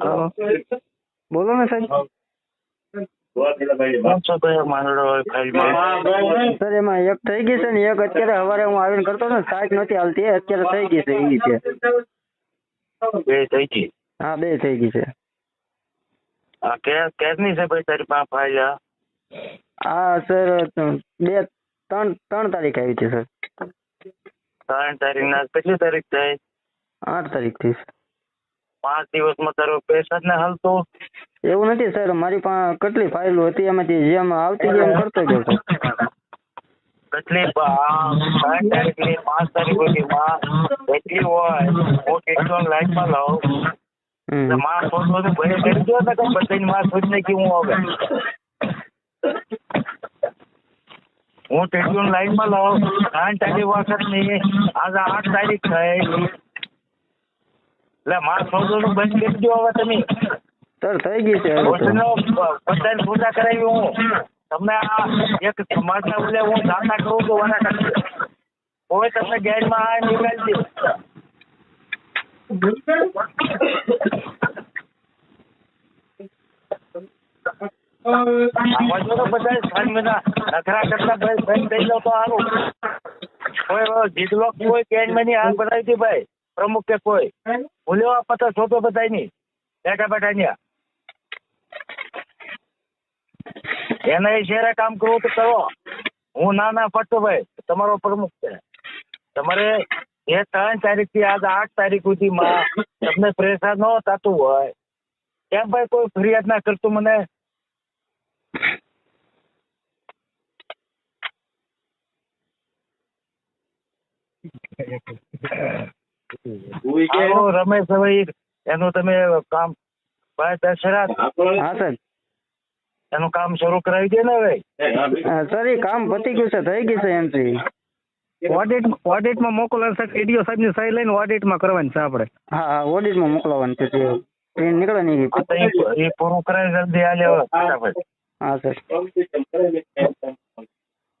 Hello. બોલો ને સાહેબ પાંચસો કયા માંડળો હોય ફાઇલમાં સર એમાં એક થઈ ગઈ છે ને એક અત્યારે સવારે હું આવીને કરતો હતો ને સાઈટ નથી હાલતી એ અત્યારે થઈ ગઈ છે એવી છે બે થઈ ગઈ હા બે થઈ ગઈ છે આ કે કેરની છે ભાઈ તારી પાસે ફાઇલ આ? આ સર બે ત્રણ ત્રણ તારીખ આવી છે સર ત્રણ તારીખ ના કેટલી તારીખ થાય આઠ તારીખથી પાંચ દિવસમાં તારો પૈસા જ ને હાલતો એવું નથી સર મારી પાસે કેટલી ફાઇલો હતી એમાંથી જેમ આવતી ગઈ એમ કરતો ગયો સર કેટલી પ- આ ત્રણ તારીખ ની પાંચ તારીખ સુધીમાં એટલી હોય હું ટેક્સોન લાઈનમાં લઉં હમ. તો માં શોધવો તો ભલે કરી દો ને કે બધાની માં શોધ નાખી હું હવે હું ટેક્સોન લાઈનમાં લઉં ત્રણ તારીખ વખત ની આજે આઠ તારીખ થઈ એટલે માર શોધવાનું બંધ કરી દો હવે તમે. સર થઈ ગઈ છે બધાને પૂજા કરાવી હું. તમને આ એક સમાજના ઓલે હું દાતા કરું તો વાના કરશે હવે તમને ગેરમાં આ નીકળી દે. તો બધા ત્રણ મહિના નખરા કરતા ભાઈ બંધ થઈ જાવ તો સારું કોઈ જીતલો કોઈ ગેરમાં ની હાથ બનાવી હતી ભાઈ. પ્રમુખ કે કોઈ? ભૂલ્યો પતા છોટો બધાય નહીં બેઠા બેઠા ન્યા. એના શેરે કામ કરવું તો કરો. હું ના ના ભાઈ. તમારો પ્રમુખ છે. તમારે એ ત્રણ તારીખથી આજ આઠ તારીખ સુધીમાં તમને પ્રેશર ન થતું હોય. કેમ ભાઈ કોઈ ફરિયાદ ના કરતું મને? રમેશભાઈ એનું તમે કામ ભાઈ દશરથ હા સર. એનું કામ શરૂ કરાવી દે ને હવે. સર એ કામ પતી ગયું છે થઈ ગયું છે એન્ટ્રી. ઓડિટ ઓડિટમાં મોકલવાનું છે ટીડીઓ સાહેબની સહી લઈને ઓડિટમાં કરવાની છે આપણે. હા હા ઓડિટમાં મોકલવાનું છે તે ટ્રેન નીકળે નહીં એ- એ પૂરું કરાવી જલ્દી હવે હા. સર.